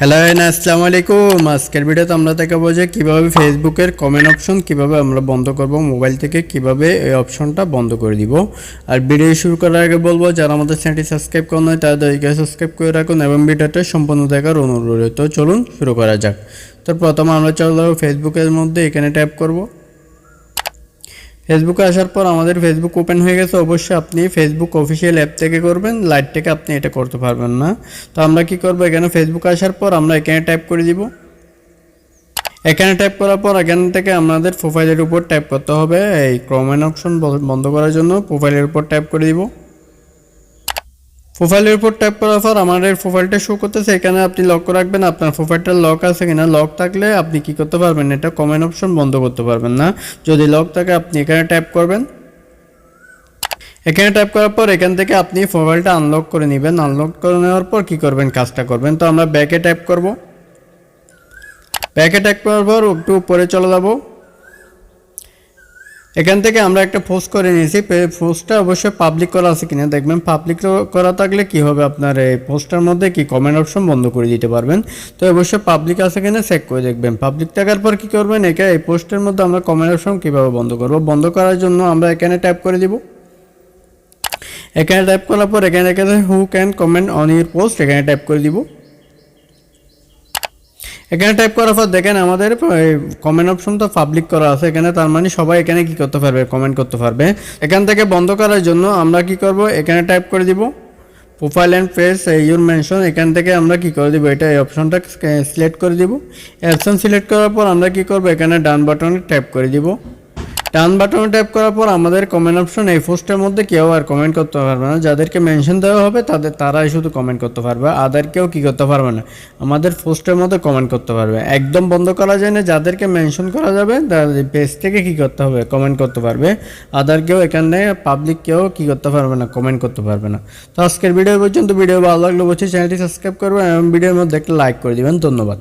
Hello আসসালামু আলাইকুম। আজকের ভিডিওতে আমরা দেখাবো যে কীভাবে ফেসবুকের কমেন্ট অপশন কীভাবে আমরা বন্ধ করব মোবাইল থেকে কীভাবে এই অপশনটা বন্ধ করে দিব। আর ভিডিও শুরু করার আগে বলব, যারা আমাদের চ্যানেলটি সাবস্ক্রাইব করা নয় তাদের দয়া সাবস্ক্রাইব করে রাখুন এবং ভিডিওটা সম্পূর্ণ দেখার অনুরোধ তো চলুন শুরু করা যাক। তো প্রথমে আমরা চলো ফেসবুকের মধ্যে, এখানে ট্যাপ করব। ফেসবুকে আসার পর আমাদের ফেসবুক ওপেন হয়ে গেছে। অবশ্যই আপনি ফেসবুক অফিসিয়াল অ্যাপ থেকে করবেন, লাইট থেকে আপনি এটা করতে পারবেন না। তো আমরা কি করব? এখানে ফেসবুক আসার পর আমরা এখানে টাইপ করে দিব। এখানে টাইপ করার পর এখান থেকে আমাদের প্রোফাইলের উপর টাইপ করতে হবে। এই ক্রমেন অপশন বন্ধ করার জন্য প্রোফাইলের উপর টাইপ করে দিব। প্রোফাইলের উপর ট্যাপ করার পর আমাদের প্রোফাইলটা শো করতেছে, এখানে আপনি লক রাখবেন, আপনার প্রোফাইলটা লক আছে কিনা লক থাকলে আপনি কি করতে পারবেন, এটা কমেন্ট অপশন বন্ধ করতে পারবেন না। যদি লক থাকে, আপনি এখানে ট্যাপ করবেন। এখানে ট্যাপ করার পর এখান থেকে আপনি প্রোফাইলটা আনলক করে নেবেন। আনলক করে নেওয়ার পর কি করবেন? কাজটা করবেন। তো আমরা ব্যাকে ট্যাপ করব। ব্যাকে ট্যাপ করার পর একটু উপরে চলে যাব। এখান থেকে আমরা একটা পোস্ট করে নিয়েছি। পোস্টটা অবশ্যই পাবলিক করা আছে কিনা। দেখবেন পাবলিক করা থাকলে কি হবে আপনার? এই পোস্টটার মধ্যে কি কমেন্ট অপশন বন্ধ করে দিতে পারবেন? তো অবশ্যই পাবলিক আছে কিনা চেক করে দেখবেন। পাবলিক থাকার পর কি করবেন? একে এই পোস্টের মধ্যে আমরা কমেন্ট অপশন কীভাবে বন্ধ করব? বন্ধ করার জন্য আমরা এখানে ট্যাপ করে দিব। এখানে টাইপ করার পর এখানে এখানে who can comment on your post এখানে টাইপ করে দিব। এখানে টাইপ করার পর দেখেন আমাদের কমেন্ট অপশন তো পাবলিক করা আছে এখানে, তার মানে সবাই এখানে কি করতে পারবে কমেন্ট করতে পারবে। এখান থেকে বন্ধ করার জন্য আমরা কি করব, এখানে টাইপ করে দিব profile and face your mention এখান থেকে আমরা কি করে দিব, এটা এই অপশনটা সিলেক্ট করে দিব। অ্যাপশন সিলেক্ট করার পর আমরা কি করব, এখানে ডান বাটনে ট্যাপ করে দিব। ডান বাটনে ট্যাপ করার পর আমাদের কমেন্ট অপশন এই পোস্টের মধ্যে কেউ আর কমেন্ট করতে পারবে না। যাদেরকে মেনশন দেওয়া হবে, তাদের তারাই শুধু কমেন্ট করতে পারবে। আদার কেউ কী করতে পারবে না। আমাদের পোস্টের মধ্যে কমেন্ট করতে পারবে। একদম বন্ধ করা যায় না। যাদেরকে মেনশন করা যাবে, তাদের পেজ থেকে কী করতে হবে? কমেন্ট করতে পারবে। আদার কেউ এখানে পাবলিক কেউ কী করতে পারবে না? কমেন্ট করতে পারবে না। তো আজকের ভিডিও পর্যন্ত। ভিডিও ভালো লাগলে বলছি চ্যানেলটি সাবস্ক্রাইব করবেন এবং ভিডিওর মধ্যে একটা লাইক করে দিবেন। ধন্যবাদ।